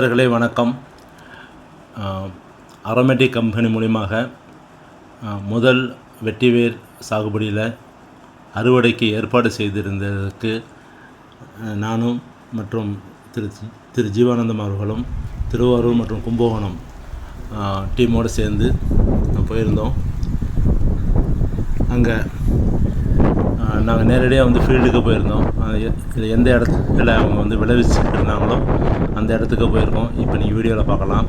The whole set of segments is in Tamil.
நண்பர்களே வணக்கம். அரோமேட்டிக் கம்பெனி மூலியமாக முதல் வெட்டிவேர் சாகுபடியில் அறுவடைக்கு ஏற்பாடு செய்திருந்ததற்கு நானும் மற்றும் திரு திரு ஜீவானந்தம் அவர்களும் திருவாரூர் மற்றும் கும்பகோணம் டீமோடு சேர்ந்து போயிருந்தோம். அங்கே நாங்கள் நேரடியாக வந்து ஃபீல்டுக்கு போயிருந்தோம். எந்த இடத்துல அவங்க வந்து விளைவிச்சுட்டு இருந்தாங்களோ அந்த இடத்துக்கு போயிருக்கோம். இப்போ நீங்கள் வீடியோவில் பார்க்கலாம்.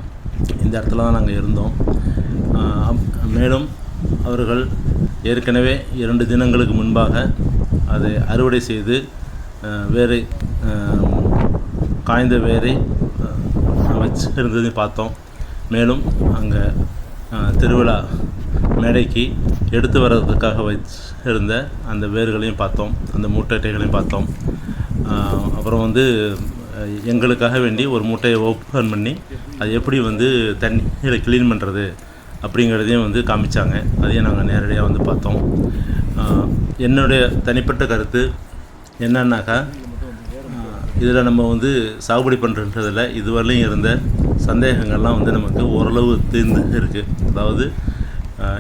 இந்த இடத்துல தான் நாங்கள் இருந்தோம். அப்- மேலும் அவர்கள் ஏற்கனவே இரண்டு தினங்களுக்கு முன்பாக அதை அறுவடை செய்து வேறு காய்ந்த வேரை அஹ், வச்சிருந்ததையும் பார்த்தோம். மேலும் அங்கே திருவிழா மேடைக்கு எடுத்து வர்றதுக்காக வச்சிருந்த அந்த வேர்களையும் பார்த்தோம் அந்த மூட்டைகளையும் பார்த்தோம். அப்புறம் வந்து எங்களுக்காக வேண்டி ஒரு மூட்டையை ஓப்பன் பண்ணி அது எப்படி வந்து தண்ணியில் க்ளீன் பண்ணுறது அப்படிங்கிறதையும் வந்து காமிச்சாங்க. அதையும் நாங்கள் நேரடியாக வந்து பார்த்தோம். என்னுடைய தனிப்பட்ட கருத்து என்னன்னாக்கா இதில் நம்ம வந்து சாகுபடி பண்ணுறதுல இதுவரையிலும் இருந்த சந்தேகங்கள்லாம் வந்து நமக்கு ஓரளவு தீர்ந்து இருக்குது அதாவது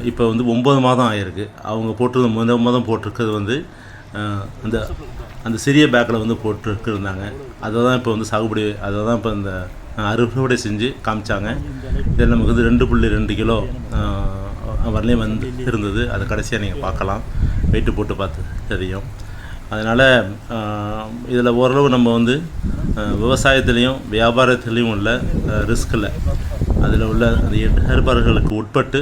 இப்போ வந்து ஒம்பது மாதம் ஆகிருக்கு அவங்க போட்டிருந்த முத மாதம் போட்டிருக்கிறது வந்து அந்த அந்த சிறிய பேக்கில் வந்து போட்டுருக்குருந்தாங்க அதை தான் இப்போ வந்து சாகுபடி அதை தான் இப்போ இந்த அறுவடை செஞ்சு காமிச்சாங்க. இதில் நமக்கு வந்து ரெண்டு புள்ளி ரெண்டு கிலோ வரலையும் வந்து இருந்தது. அதை கடைசியாக நீங்கள் பார்க்கலாம். வெயிட்டு போட்டு பார்த்து தெரியும். அதனால் இதில் ஓரளவு நம்ம வந்து விவசாயத்துலேயும் வியாபாரத்துலேயும் உள்ள ரிஸ்கில் அதில் உள்ள அந்த இடர்பாடுகளுக்கு உட்பட்டு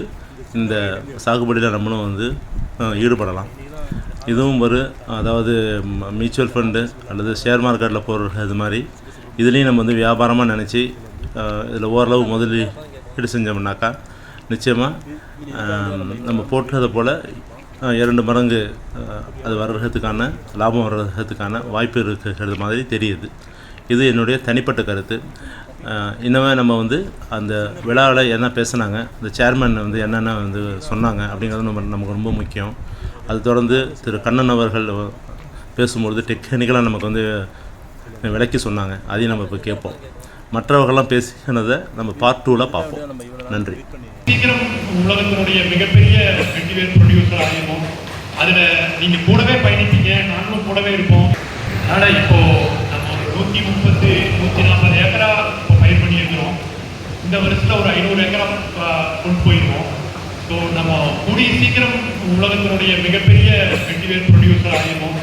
இந்த சாகுபடியில் நம்மளும் வந்து ஈடுபடலாம். இதுவும் ஒரு அதாவது மியூச்சுவல் ஃபண்டு அல்லது ஷேர் மார்க்கெட்டில் போடுற இது மாதிரி. இதுலேயும் நம்ம வந்து வியாபாரமாக நினச்சி இதில் ஓரளவு முதலீடு செஞ்சோம்னாக்கா நிச்சயமாக நம்ம போட்டதை போல் இரண்டு மடங்கு அது வர்றதுக்கான லாபம் வர்றதுக்கான வாய்ப்பு இருக்கிறது மாதிரி தெரியுது. இது என்னுடைய தனிப்பட்ட கருத்து. இன்னமே நம்ம வந்து அந்த விழாவில் என்ன பேசுனாங்க அந்த சேர்மன் வந்து என்னென்ன வந்து சொன்னாங்க அப்படிங்கிறது நம்ம நமக்கு ரொம்ப முக்கியம். அது தொடர்ந்து திரு கண்ணன் அவர்கள் பேசும்பொழுது டெக்னிக்கலாக நமக்கு வந்து விளக்கி சொன்னாங்க. அதையும் நம்ம இப்போ கேட்போம். மற்றவர்கள்லாம் பேசினதை நம்ம பார்ட் டூவில் பார்ப்போம். நன்றி. சீக்கிரம் உலகத்தினுடைய மிகப்பெரிய வெற்றிவேர் ப்ரொடியூசர் ஆகிருவோம் அதுல நீங்க கூடவே பயணிப்பீங்க நாங்களும் கூடவே இருப்போம். அதனால் இப்போது நம்ம ஒரு நூற்றி முப்பத்து நூற்றி நாற்பது ஏக்கரா இந்த வருஷத்தில் ஒரு ஐநூறு ஏக்கரா கொண்டு போயிருக்கோம். ஸோ நம்ம கூடிய சீக்கிரம் உலகத்தினுடைய மிகப்பெரிய வெற்றிவேர் ப்ரொடியூசர் ஆகிருவோம்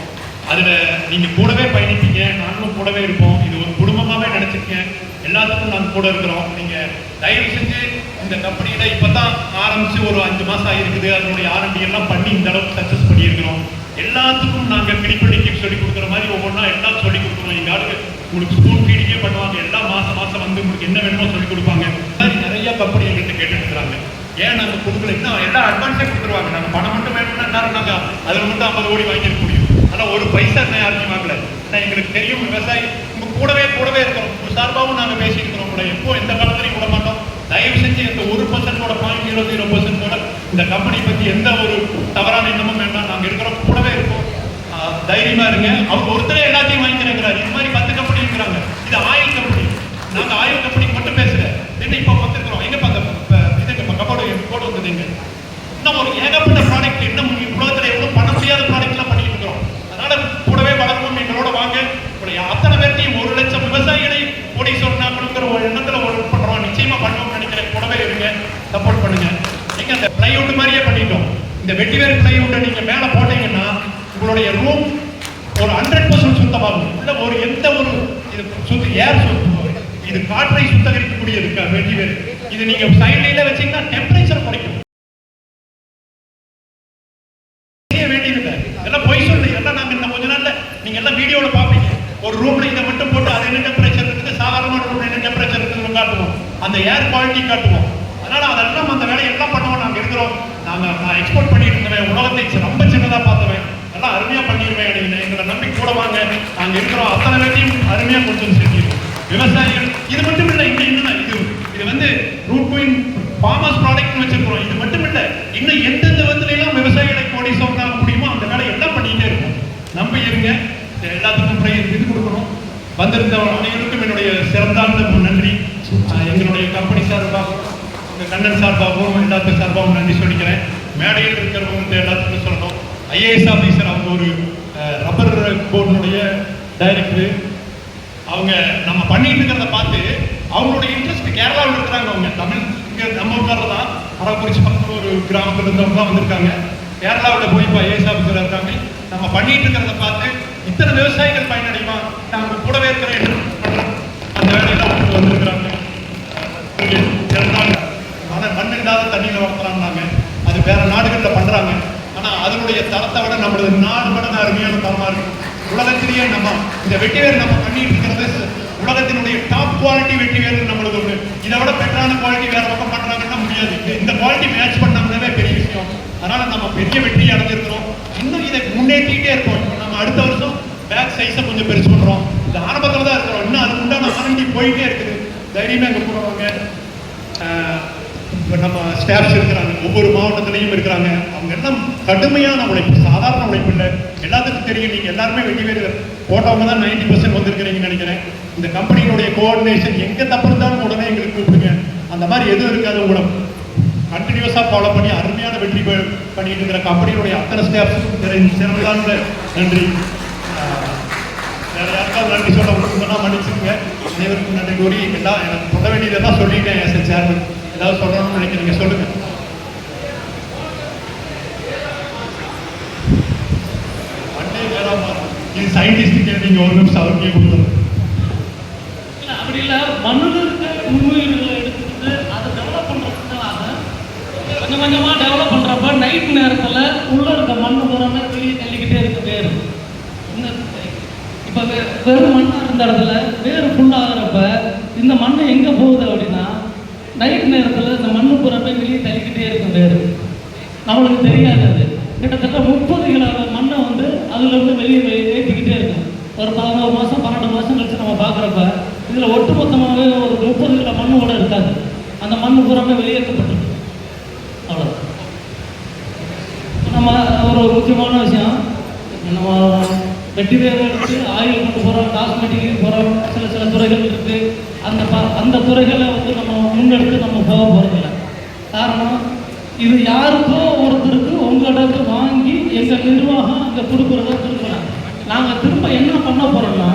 அதில் நீங்கள் கூடவே பயணிப்பீங்க நாங்களும் கூடவே இருப்போம். இது ஒரு குடும்பமாகவே நினச்சிருக்கேன் எல்லாத்துக்கும் நாங்கள் கூட இருக்கிறோம். நீங்கள் தயவு செஞ்சு இந்த கம்பெனியில் இப்போ தான் ஆரம்பித்து ஒரு அஞ்சு மாதம் ஆயிருக்குது அதனுடைய ஆரண்டி எல்லாம் பண்ணி இந்த அளவுக்கு சக்ஸஸ் பண்ணியிருக்கிறோம். எல்லாத்துக்கும் நாங்கள் பிடிப்படி சொல்லிக் சொல்லி கொடுக்குற மாதிரி ஒவ்வொன்றா எல்லாம் சொல்லிக் கொடுக்குறோம். எங்கள் ஆளுக்கு உங்களுக்கு ஸ்கூல் ஃபீடிங்கே பண்ணுவாங்க. எல்லாம் மாதம் மாதம் வந்து உங்களுக்கு என்ன வேணுமோ கொடுக்கல அட்வான்ஸே கொடுத்துருவாங்க. நாங்கள் பணம் மட்டும் வேணும்னா நேரம் நாங்க அதுல மட்டும் ஐம்பது கோடி வாங்கிக்க முடியும். ஆனா ஒரு பைசா என்ன யாருக்கும் வாங்கல. நான் எங்களுக்கு தெரியும் விவசாயி உங்க கூடவே கூடவே இருக்கிறோம் சார்பாகவும் நாங்க பேசியிருக்கிறோம் கூட. எப்போ எந்த காலத்துலையும் விட மாட்டோம். தயவு செஞ்சு இந்த ஒரு பர்சன்டோட பாயிண்ட் ஜீரோ ஜீரோ பர்சன்ட் கூட இந்த கம்பெனி பத்தி எந்த ஒரு தவறான எண்ணமும் வேண்டாம். நாங்க இருக்கிறோம் கூடவே இருக்கோம். ஆஹ் தைரியமா இருங்க. அவங்க ஒருத்தரே எல்லாத்தையும் வாங்கிக்கிறேங்கிறாரு இது மாதிரி பத்து கம்பெனி இருக்கிறாங்க. இது ஆயில் கம்பெனி நாங்க ஆயில் கம்பெனி மட்டும் பேசுகிறேன் இப்போ இப்ப வந்திருக்கிறோம் எங்க பார்த்த இதுங்க கபோர்டு கோடு வந்ததுங்க இன்னும் ஒரு ஏகப்பட்ட ப்ராடக்ட் இன்னும் உலகத்துல எவ்வளவு பண்ண முடியாத ப்ராடக்ட் எல்லாம் பண்ணிட்டு இருக்கிறோம். அதனால கூடவே வளர்ப்போம் எங்களோட வாங்க. உங்களுடைய அத்தனை பேர்த்தையும் ஒரு லட்சம் விவசாயிகளை கோடீஸ்வரன் ஆக்கணுங்கிற ஒரு எண்ணத்துல ஒரு பண்றோம் நிச்சயமா பண்ணுவோம்னு நினைக்கிறேன். கூடவே இருங்க. சப்போர்ட் பண்ணுங்க. நீங்க அந்த பிளைவுட் மாதிரியே பண்ணிட்டோம். இந்த வெட்டிவேர் பிளைவுட்டை நீங்க மேல போட்டீங்கன்னா உங்களுடைய ரூம் ஒரு ஹண்ட்ரட் பர்சன்ட் சுத்தமாகும். இல்ல ஒரு எந்த ஒரு இது சுத்த ஏர் சுத்தம் இது காற்றை சுத்தகரிக்கக்கூடியது வெட்டிவேர். இது நீங்க சைட்ல வச்சீங்கன்னா டெம்பரேச்சர் குறைக்கும் செய்ய வேண்டியதில்லை இதெல்லாம் பொய் சொல்லு இதெல்லாம் நாங்க இன்னும் கொஞ்ச நாள்ல நீங்க எல்லாம் வீடியோல பாப்பீங்க ஒரு ரூம்ல இதை மட்டும் போட்டு அது என்ன டெம்பரேச்சர் இருக்குது சாதாரணமான ரூம்ல என்ன டெம்பரேச்சர் இருக்குதுன்னு காட்டுவோம் அந்த ஏர் குவாலிட்டி காட்டுவோம் அதனால அதெல்லாம் அந்த வேலையை எல்லாம் பண்ணுவோம் நாங்க இருக்கிறோம் நாங்க நான் எக்ஸ்போர்ட் பண்ணிட்டு இருந்தவன் உலகத்தை ரொம்ப சின்னதா பார்த்தவன். எல்லாம் அருமையா பண்ணிடுவேன் நீங்க எங்களை நம்பி கூட வாங்க. நாங்க இருக்கிறோம். அத்தனை பேரையும் அருமையா கொண்டு வந்து செஞ்சிருக்கோம். விவசாயிகள் இது மட்டும் இல்ல இன்னும் இன்னும் இது. இது வந்து ரூட் குயின் ஃபார்மர்ஸ் ப்ராடக்ட் வச்சிருக்கிறோம். இது மட்டும் இல்ல இன்னும் எந்தெந்த எல்லாம் விவசாயிகளை கோடி சொன்னாக முடியுமோ அந்த வேலை எல்லாம் பண்ணிட்டே இருக்கும். நம்பி இருங்க. எல்லாத்துக்கும் இது கொடுக்கணும். வந்திருந்த அனைவருக்கும் என்னுடைய சிறந்தார்ந்த நன்றி. உங்கள் கண்ணன் சார்பாகவும் எல்லாத்துக்கும் சார்பாகவும் நன்றி சொல்லிக்கிறேன். மேடையில் இருக்கிறவங்க எல்லாத்துக்கும் சொல்லணும். ஐஏஎஸ் ஆஃபீஸர் அவங்க ஒரு ரப்பர் போர்டினுடைய டைரக்டர் அவங்க நம்ம பண்ணிட்டு இருக்கிறத பார்த்து அவங்களுடைய இன்ட்ரெஸ்ட் கேரளாவில் இருக்கிறாங்க அவங்க. தமிழ் நம்ம ஊர்க்காரர் தான். அரவக்குறிச்சி பக்கத்தில் ஒரு கிராமத்தில் இருந்தவங்க தான் வந்திருக்காங்க. கேரளாவில் போய் இப்போ ஐஏஎஸ் ஆஃபீஸர் இருக்காங்க. நம்ம பண்ணிட்டு இருக்கிறத பார்த்து இத்தனை விவசாயிகள் பயனடையுமா? நாங்கள் கூடவே இருக்கிறேன். ரெண்டாவது இல்லாத தண்ணியில் வளர்த்துறாங்க அது வேற நாடுகளில் பண்றாங்க. ஆனா அதனுடைய தரத்தை விட நம்மளது நாடு மடங்கு அருமையான தரமா இருக்கு. உலகத்திலேயே நம்ம இந்த வெட்டிவேர் நம்ம பண்ணிட்டு இருக்கிறது உலகத்தினுடைய டாப் குவாலிட்டி வெட்டி வேறு நம்மளுக்கு இதை விட பெட்டரான குவாலிட்டி வேற பக்கம் பண்றாங்கன்னா முடியாது. இந்த குவாலிட்டி மேட்ச் பண்ணாங்கன்னாவே பெரிய விஷயம். அதனால நம்ம பெரிய வெற்றி அடைஞ்சிருக்கிறோம். இன்னும் இதை முன்னேற்றிக்கிட்டே இருக்கோம். இப்போ நம்ம அடுத்த வருஷம் பேக் சைஸை கொஞ்சம் பெருசு பண்றோம். இந்த ஆரம்பத்தில் தான் இருக்கிறோம். இன்னும் அதுக்கு உண்டான ஆரண்டி போயிட்டே இருக்குது. தைரியமே இங்கே போடுவாங்க இப்போ நம்ம ஸ்டாஃப்ஸ் இருக்கிறாங்க ஒவ்வொரு மாவட்டத்திலையும் இருக்கிறாங்க. அவங்க எல்லாம் கடுமையான உழைப்பு சாதாரண உழைப்பு இல்லை. எல்லாத்துக்கும் தெரியும் நீங்கள் எல்லாருமே வெட்டி பேர் போட்டவங்க தான் நைன்டி பர்சன்ட் வந்திருக்கிறீங்கன்னு நினைக்கிறேன். இந்த கம்பெனியினுடைய கோஆர்டினேஷன் எங்கே தப்பு இருந்தாலும் உடனே எங்களுக்கு கூப்பிடுங்க. அந்த மாதிரி எதுவும் இருக்காது கூட கண்டினியூஸாக ஃபாலோ பண்ணி அருமையான வெற்றி பண்ணிட்டு இருக்கிற கம்பெனியினுடைய அத்தனை ஸ்டாஃப்ஸுக்கும் சிறந்த நன்றி. ஆஹ், வேற யாருக்காவது நன்றி சொல்ல முடியும்னா மன்னிச்சுங்க அனைவருக்கும் நன்றி கூறி எல்லாம் எனக்கு சொல்ல வேண்டியதெல்லாம் சொல்லிட்டேன் எஸ் சேர்மன் ஏதாவது சொல்லணும்னு நினைக்கிறீங்க சொல்லுங்க. மண்டே வேறாமா இது சயின்டிஸ்ட் கேட்டீங்க ஒரு நிமிஷம் அவருக்கே கொடுத்துருங்க. இல்ல, அப்படி இல்லை. மண்ணில் இருக்க நுண்ணுயிர்களை எடுத்துக்கிட்டு அதை டெவலப் பண்ணுறதுக்காக கொஞ்சம் கொஞ்சமாக டெவலப் பண்ணுறப்ப நைட் நேரத்தில் உள்ளே இருக்க மண் பூராமே வெளியே தள்ளிக்கிட்டே இருக்கு வேறு இப்போ வெறும் மண்ணாக இருந்த இடத்துல வேறு ஃபுல்லாகிறப்ப இந்த மண் எங்கே போகுது அப்படின்னா நைட் நேரத்தில் இந்த மண்ணு புறப்பை வெளியே தள்ளிக்கிட்டே இருக்கும் வேறு. நம்மளுக்கு தெரியாது அது. கிட்டத்தட்ட முப்பது கிலோ மண்ணை வந்து அதுலேருந்து வெளியே ஏற்றிக்கிட்டே இருக்கும். ஒரு பதினோரு மாதம் பன்னெண்டு மாதம் கழிச்சு நம்ம பார்க்குறப்ப இதில் ஒட்டுமொத்தமாகவே ஒரு முப்பது கிலோ மண்ணு கூட இருக்காது. அந்த மண் பூராமே வெளியேற்றப்பட்டிருக்கு. அவ்வளோ நம்ம ஒரு முக்கியமான விஷயம் நம்ம வெட்டி வேறு எடுத்து ஆயில் கொண்டு போகிறோம் காஸ்மெட்டிக் போகிறோம் சில சில துறைகள் இருக்குது அந்த ப அந்த துறைகளை வந்து நம்ம முன்னெடுத்து நம்ம போக போகிறதில்ல காரணம் இது யாருக்கோ ஒருத்தருக்கு உங்களிடத்து வாங்கி எங்கள் நிர்வாகம் அங்கே கொடுக்குறத கொடுக்குறாங்க நாங்கள் திரும்ப என்ன பண்ண போகிறோம்னா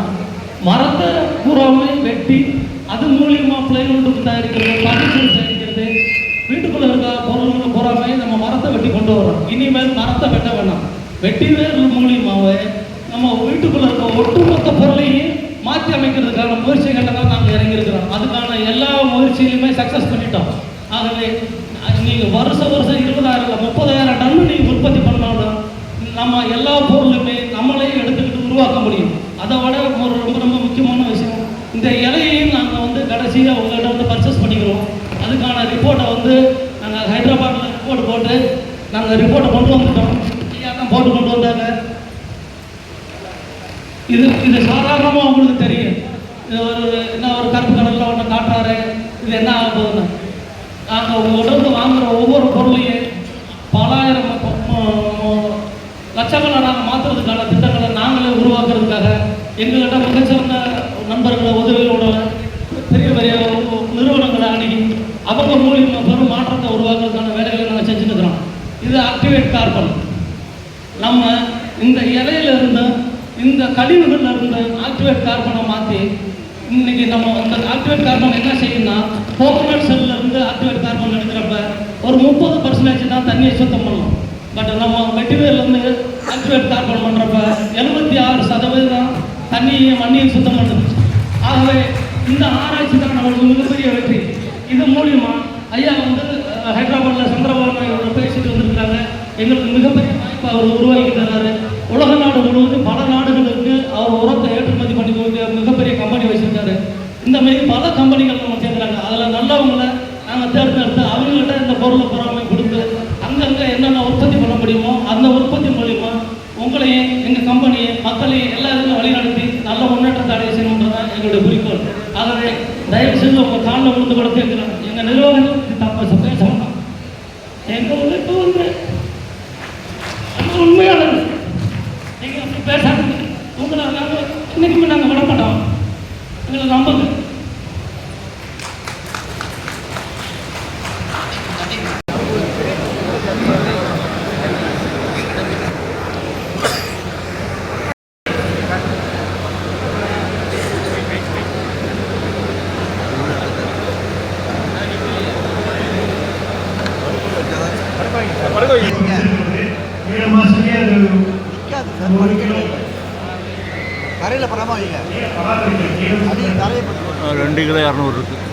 மரத்தை பூராமே வெட்டி அது மூலியமாக பிளைவுட் தயாரிக்கிறது பர்னிச்சர் தயாரிக்கிறது வீட்டுக்குள்ளே இருக்க பொருள்கள் பூராமே நம்ம மரத்தை வெட்டி கொண்டு வரோம் இனிமேல் மரத்தை வெட்ட வேணாம். வெட்டி வேறு மூலியமாகவே நம்ம வீட்டுக்குள்ள இருக்க ஒட்டுமொத்த பொருளையும் மாற்றி அமைக்கிறதுக்கான முயற்சிகளில் தான் நாங்கள் இறங்கியிருக்கிறோம். அதுக்கான எல்லா முயற்சியிலுமே சக்ஸஸ் பண்ணிட்டோம். ஆகவே நீங்கள் வருஷம் வருஷம் இருபதாயிரம் இல்லை முப்பதாயிரம் டன் நீங்கள் உற்பத்தி பண்ணாலும் நம்ம எல்லா பொருளுமே நம்மளே எடுத்துக்கிட்டு உருவாக்க முடியும். அதை விட ஒரு ரொம்ப ரொம்ப முக்கியமான விஷயம் இந்த இலையையும் நாங்கள் வந்து கடைசியாக உங்கள்கிட்ட வந்து பர்ச்சேஸ் பண்ணிக்கிறோம். அதுக்கான ரிப்போர்ட்டை வந்து நாங்கள் ஹைதராபாத்தில் ரிப்போர்ட் போட்டு நாங்கள் ரிப்போர்ட்டை கொண்டு வந்துட்டோம். ஐயா தான் போட்டு கொண்டு வந்தாங்க இது இது சாதாரணமாக உங்களுக்கு தெரியும் இது ஒரு என்ன ஒரு கருப்பு கலரில் ஒன்று காட்டுறாரு. இது என்ன ஆக போகுதுன்னு நாங்கள் உங்கள்கிட்ட வாங்குகிற ஒவ்வொரு பொருளையும் பலாயிரம் லட்சங்களை நாங்கள் மாற்றுறதுக்கான திட்டங்களை நாங்களே உருவாக்குறதுக்காக எங்கள்கிட்ட மிகச்சிறந்த நண்பர்களை உதவிகளோட பெரிய பெரிய நிறுவனங்களை அணுகி அவங்க மூலியமாக பெரும் மாற்றத்தை உருவாக்குறதுக்கான வேலைகளை நாங்கள் செஞ்சுட்டு இருக்கிறோம் இது ஆக்டிவேட் கார்பன் நம்ம இந்த இலையிலிருந்து இந்த கழிவுகள்ல இருந்து ஆக்டிவேட் கார்பனை மாற்றி இன்னைக்கு நம்ம அந்த ஆக்டிவேட் கார்பன் என்ன செய்யும்னா கோகோனட் செல்ல இருந்து ஆக்டிவேட் கார்பன் எடுக்கிறப்ப ஒரு முப்பது பர்சன்டேஜ் தான் தண்ணியை சுத்தம் பண்ணலாம் பட் நம்ம மெட்டீரியல் வந்து ஆக்டிவேட் கார்பன் பண்ணுறப்ப எழுபத்தி ஆறு சதவீதம் தண்ணியையும் மண்ணையும் சுத்தம் பண்ணுது. ஆகவே இந்த ஆராய்ச்சி தான் நம்மளுக்கு மிகப்பெரிய வெற்றி. இது மூலியமா ஐயா வந்து ஹைதராபாத்தில் சந்திரபாபு நாயுடு பேசிட்டு வந்திருக்காங்க எங்களுக்கு மிகப்பெரிய வாய்ப்பு அவர் உருவாக்கி தர்றாரு உலக நாடு முழுவதும் பல நாடுகளுக்கு அவர் உரத்தை ஏற்றுமதி பண்ணி கொடுக்க மிகப்பெரிய கம்பெனி வச்சிருக்காரு இந்த மாதிரி பல கம்பெனிகள் நம்ம சேர்க்குறாங்க அதில் நல்லவங்களை நாங்கள் தேர்ந்தெடுத்து அவங்கள்ட்ட இந்த பொருளை பொறாமை கொடுத்து அங்கங்கே என்னென்ன உற்பத்தி பண்ண முடியுமோ அந்த உற்பத்தி மூலிமா உங்களையும் எங்கள் கம்பெனியை மக்களையும் எல்லாருமே வழிநடத்தி நல்ல முன்னேற்றத்தை அடைய செய்யணுன்றது தான் எங்களுடைய குறிக்கோள். அதனை தயவு செய்து உங்கள் காலில் விழுந்து கூட கேட்குறோம் எங்கள் நிர்வாகங்கள் தப்பு. பேச சொல்லலாம் எங்கள் உழைப்பு வந்து அது உண்மையானது. நீங்கள் அப்படி பேசாதீங்க. உங்களை நாங்கள் இன்னைக்குமே நாங்கள் விட மாட்டோம் നിങ്ങൾ നമ്പുന്നത് Gracias. தரையில் அது வைங்க. தரையை ரெண்டு கிலோ இரநூறு இருக்குது